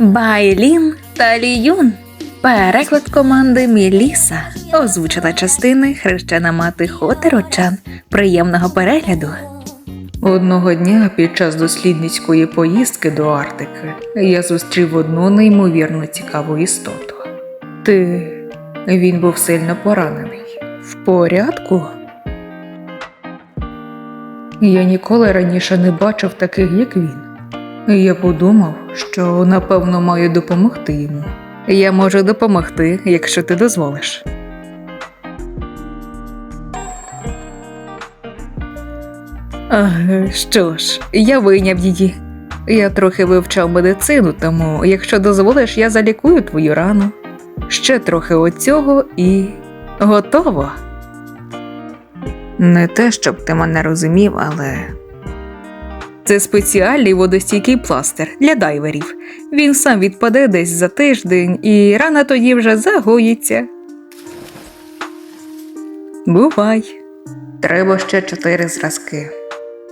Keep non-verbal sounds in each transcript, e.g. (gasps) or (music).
Байлін та Ліюн. Переклад команди Міліса. Озвучила частини хрещена мати Хотерочан. Приємного перегляду. Одного дня під час дослідницької поїздки до Арктики я зустрів одну неймовірно цікаву істоту. Ти. Він був сильно поранений. В порядку? Я ніколи раніше не бачив таких, як він. Я подумав, що напевно маю допомогти йому. Я можу допомогти, якщо ти дозволиш. Що ж, я вийняв її. Я трохи вивчав медицину, тому, якщо дозволиш, я залікую твою рану. Ще трохи оцього і готово. Не те, щоб ти мене розумів, але. Це спеціальний водостійкий пластир для дайверів. Він сам відпаде десь за тиждень, і рана тоді вже загоїться. Бувай. Треба ще чотири зразки.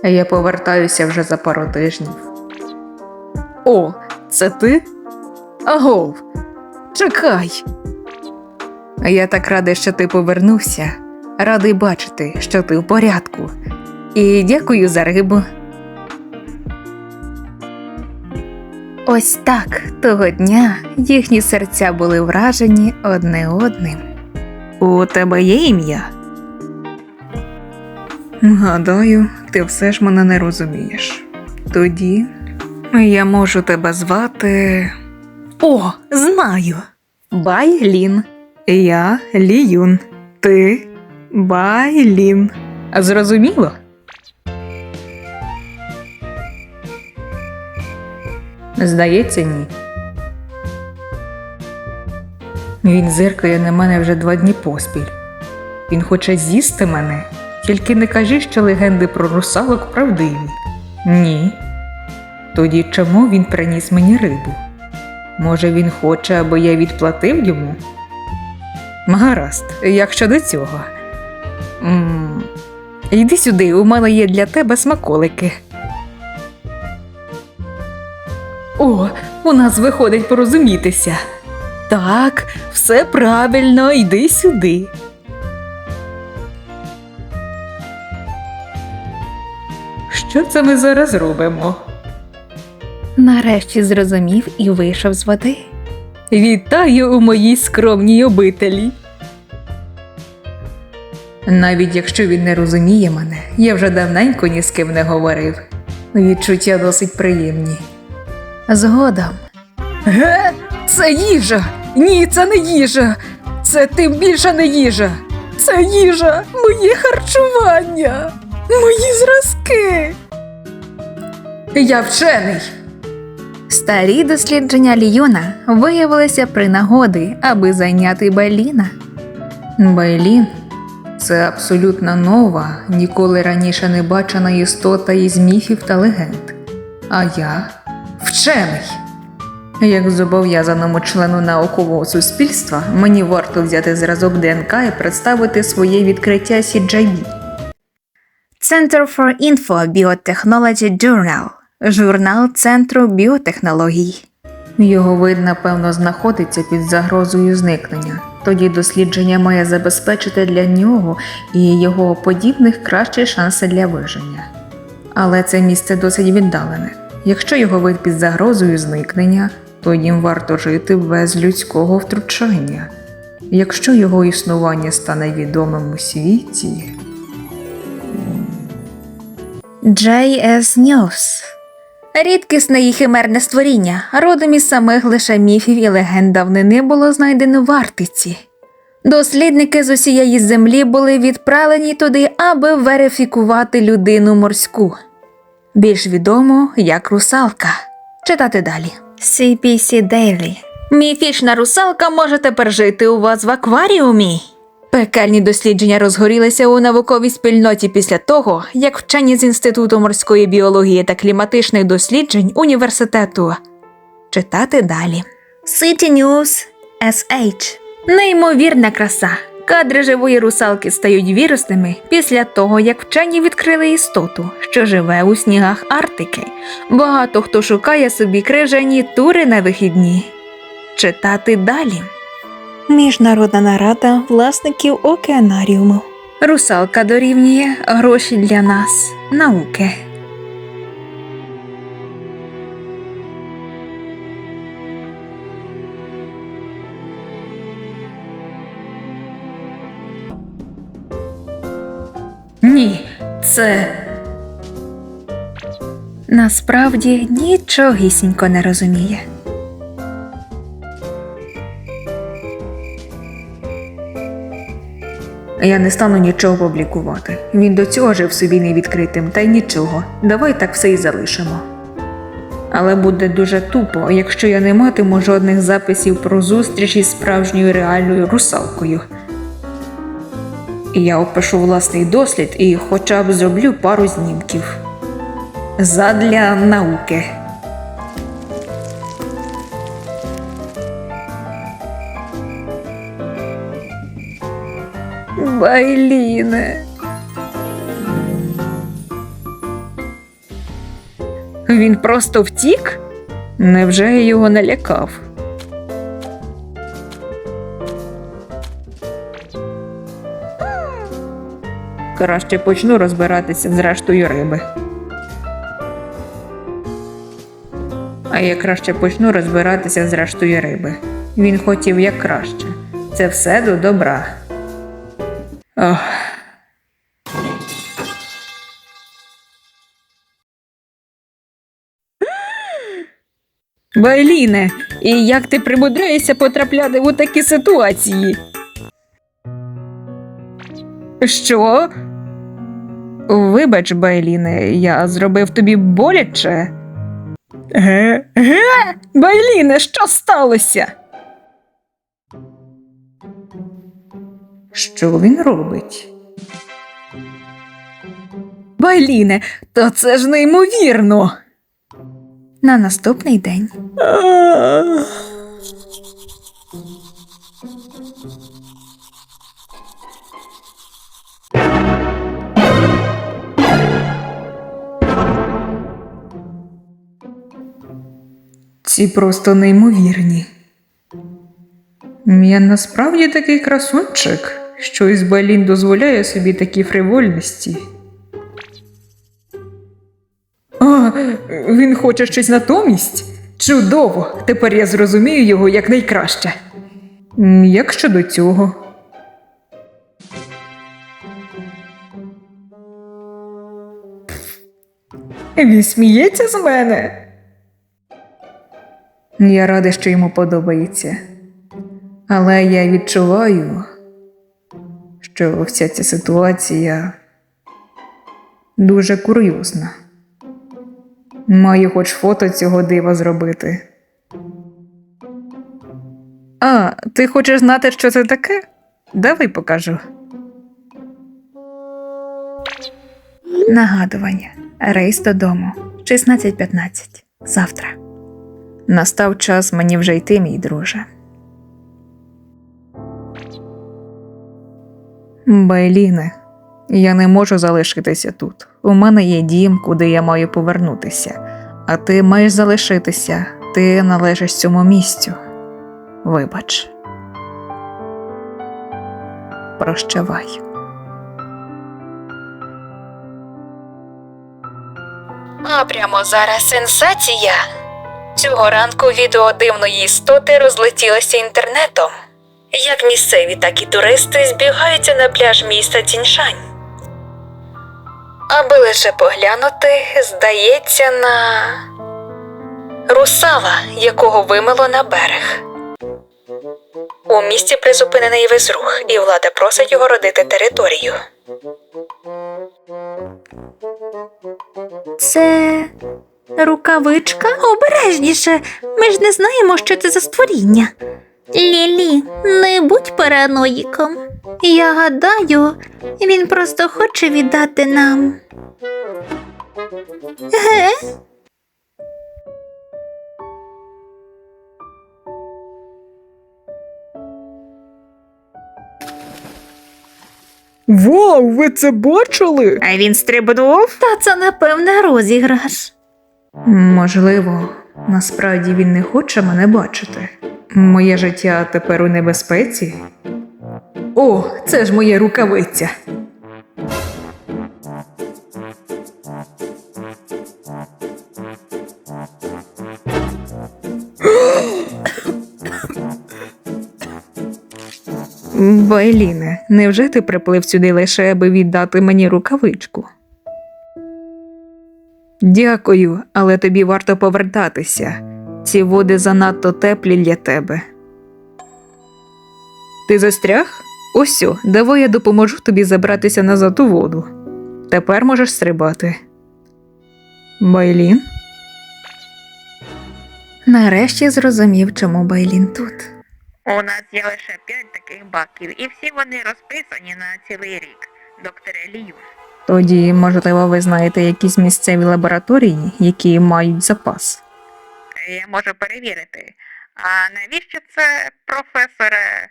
Я повертаюся вже за пару тижнів. О, це ти? Агов, чекай. Я так радий, що ти повернувся. Радий бачити, що ти в порядку. І дякую за рибу. Ось так того дня їхні серця були вражені одне одним. У тебе є ім'я? Гадаю, ти все ж мене не розумієш. Тоді я можу тебе звати. О, знаю. Байлін. Я Ліюн. Ти Байлін. Зрозуміло? Здається, ні. Він зиркає на мене вже два дні поспіль. Він хоче з'їсти мене, тільки не кажи, що легенди про русалок правдиві. Ні. Тоді чому він приніс мені рибу? Може, він хоче, аби я відплатив йому? Гаразд, як щодо цього. м йди сюди, у мене є для тебе смаколики. О, у нас виходить порозумітися. Так, все правильно, йди сюди. Що це ми зараз робимо? Нарешті зрозумів і вийшов з води. Вітаю у моїй скромній обителі. Навіть якщо він не розуміє мене, я вже давненько ні з ким не говорив. Відчуття досить приємні. Згодом. Ге? Це їжа! Ні, це не їжа! Це тим більше не їжа! Це їжа! Моє харчування! Мої зразки! Я вчений! Старі дослідження Ліюна виявилися при нагоди, аби зайняти Байліна. Байлін це абсолютно нова, ніколи раніше не бачена істота із міфів та легенд. А я вчений. Як зобов'язаному члену наукового суспільства, мені варто взяти зразок ДНК і представити своє відкриття CJB. Center for Info Biotechnology Journal журнал Центру біотехнологій. Його вид, напевно, знаходиться під загрозою зникнення. Тоді дослідження має забезпечити для нього і його подібних кращі шанси для виження. Але це місце досить віддалене. Якщо його вид під загрозою зникнення, то їм варто жити без людського втручання. Якщо його існування стане відомим у світі. JS News Рідкісне і химерне створіння, родом із самих лише міфів і легенд давнини було знайдено в Арктиці. Дослідники з усієї землі були відправлені туди, аби верифікувати людину морську. Більш відомо як русалка. Читати далі. CPC Daily. Міфічна русалка може тепер жити у вас в акваріумі. Пекельні дослідження розгорілися у науковій спільноті після того, як вчені з Інституту морської біології та кліматичних досліджень університету. Читати далі. City News SH. Неймовірна краса. Кадри живої русалки стають вірусними після того, як вчені відкрили істоту, що живе у снігах Арктики. Багато хто шукає собі крижані тури на вихідні. Читати далі. Міжнародна нарада власників океанаріуму. Русалка дорівнює гроші для нас, науки. Ні, це. Насправді нічогісінько не розуміє. Я не стану нічого публікувати. Він до цього жив собі невідкритим, та й нічого. Давай так все і залишимо. Але буде дуже тупо, якщо я не матиму жодних записів про зустріч із справжньою реальною русалкою. І я опишу власний дослід і хоча б зроблю пару знімків. Задля науки. Байліне. Він просто втік? Невже я його налякав? Краще почну розбиратися з рештою риби. А я краще почну розбиратися з рештою риби. Він хотів як краще. Це все до добра. Ох. Байліне, і як ти примудряєшся потрапляти у такі ситуації? Що? Вибач, Байліне, я зробив тобі боляче. Ге? Ге? Байліне, що сталося? Що він робить? Байліне, то це ж неймовірно. На наступний день. Ці просто неймовірні. Я насправді такий красунчик, що із Балін дозволяє собі такі фривольності. А, він хоче щось натомість? Чудово! Тепер я зрозумію його якнайкраще. Як щодо цього? Він сміється з мене. Я радий, що йому подобається. Але я відчуваю, що вся ця ситуація дуже курйозна. Маю хоч фото цього дива зробити. А, ти хочеш знати, що це таке? Давай покажу. Нагадування. Рейс додому. 16.15. Завтра. Настав час мені вже йти, мій друже. Байліне, я не можу залишитися тут. У мене є дім, куди я маю повернутися, а ти маєш залишитися, ти належиш цьому місцю. Вибач. Прощавай. А прямо зараз сенсація. Цього ранку відео дивної істоти розлетілося інтернетом. Як місцеві, так і туристи збігаються на пляж міста Ціншань. Аби лише поглянути, здається, на русала, якого вимило на берег. У місті призупинений весь рух, і влада просить його родити територію. Це рукавичка? Обережніше. Ми ж не знаємо, що це за створіння. Лілі, не будь параноїком. Я гадаю, він просто хоче віддати нам. Ге? Вау, ви це бачили? А він стрибнув? Та це напевне розіграш. Можливо, насправді він не хоче мене бачити. Моє життя тепер у небезпеці. О, це ж моя рукавиця. (gasps) Байліне, невже ти приплив сюди лише аби віддати мені рукавичку? Дякую, але тобі варто повертатися. Ці води занадто теплі для тебе. Ти застряг? Осьо, давай я допоможу тобі забратися назад у воду. Тепер можеш стрибати. Байлін? Нарешті зрозумів, чому Байлін тут. У нас є лише п'ять таких баків, і всі вони розписані на цілий рік. Докторе Ліюс. Тоді, можливо, ви знаєте якісь місцеві лабораторії, які мають запас. Я можу перевірити. А навіщо це, професоре?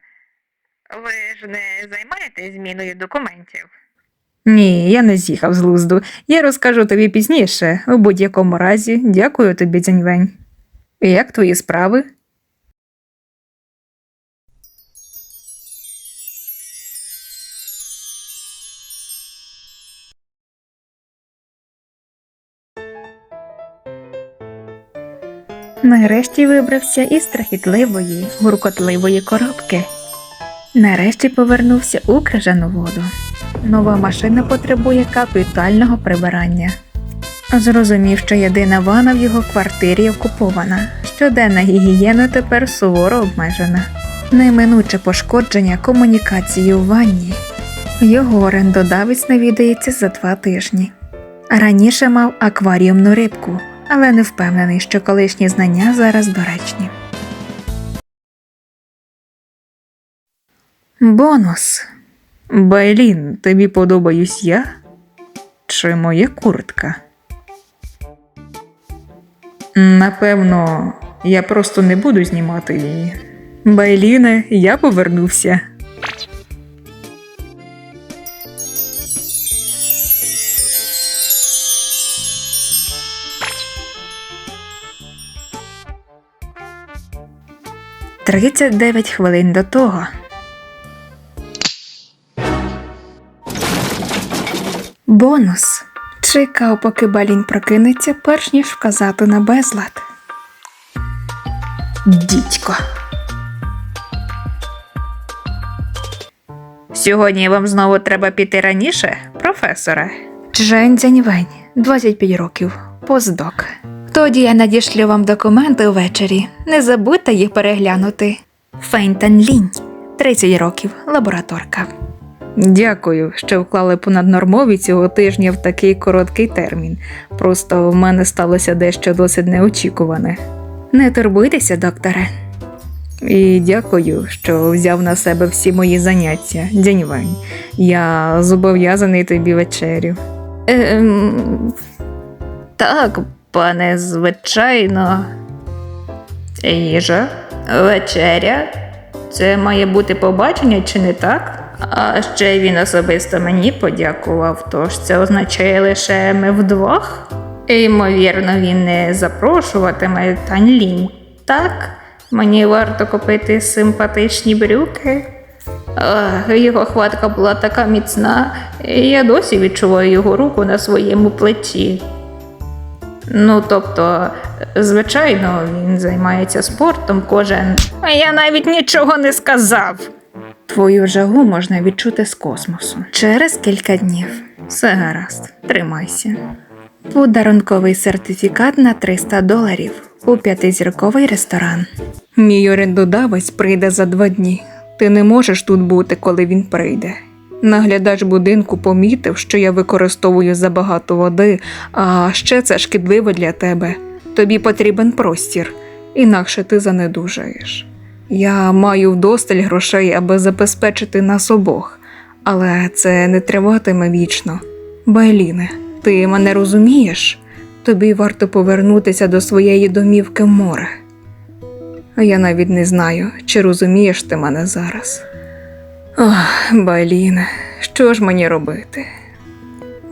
Ви ж не займаєтесь зміною документів? Ні, я не з'їхав з лузду. Я розкажу тобі пізніше. У будь-якому разі, дякую тобі, Дзяньвень. Як твої справи? Нарешті вибрався із страхітливої, гуркотливої коробки. Нарешті повернувся у крижану воду. Нова машина потребує капітального прибирання. Зрозумів, що єдина ванна в його квартирі окупована. Щоденна гігієна тепер суворо обмежена. Неминуче пошкодження комунікації у ванні. Його орендодавець навідається за два тижні. Раніше мав акваріумну рибку, але не впевнений, що колишні знання зараз доречні. Бонус. Байлін, тобі подобаюсь я? Чи моя куртка? Напевно, я просто не буду знімати її. Байліне, я повернувся. Тридцять дев'ять хвилин до того. Бонус. Чекав, поки Балін прокинеться, перш ніж вказати на безлад. Дідько. Сьогодні вам знову треба піти раніше, професоре. Джен Дзяньвень, 25 років, постдок. Тоді я надішлю вам документи ввечері. Не забудьте їх переглянути. Фейнтан Лінь, 30 років, лабораторка. Дякую, що вклали понаднормові цього тижня в такий короткий термін. Просто в мене сталося дещо досить неочікуване. Не турбуйтеся, докторе. І дякую, що взяв на себе всі мої заняття, Дзяньвень. Я зобов'язаний тобі вечерю. Ем, так, пане, звичайно. Їжа, вечеря. Це має бути побачення, чи не так? А ще він особисто мені подякував, тож це означає лише ми вдвох. Ймовірно, він не запрошуватиме Танлінь. Так, мені варто купити симпатичні брюки. Його хватка була така міцна, і я досі відчуваю його руку на своєму плечі. Ну, тобто, звичайно, він займається спортом кожен. А я навіть нічого не сказав. Твою жагу можна відчути з космосу через кілька днів. Все гаразд, тримайся. Подарунковий сертифікат на 300 доларів у п'ятизірковий ресторан. Мій орендодавець прийде за два дні. Ти не можеш тут бути, коли він прийде. Наглядач будинку помітив, що я використовую забагато води, а ще це шкідливо для тебе. Тобі потрібен простір, інакше ти занедужаєш. Я маю вдосталь грошей, аби забезпечити нас обох, але це не триватиме вічно. Байліне, ти мене розумієш? Тобі варто повернутися до своєї домівки море. Я навіть не знаю, чи розумієш ти мене зараз. Ох, Байліне, що ж мені робити?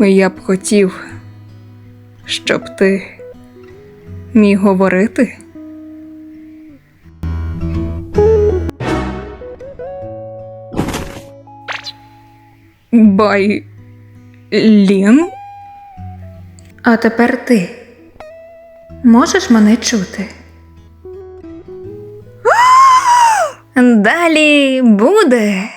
Я б хотів, щоб ти міг говорити. Бай Лін? А тепер ти можеш мене чути? (gasps) Далі буде.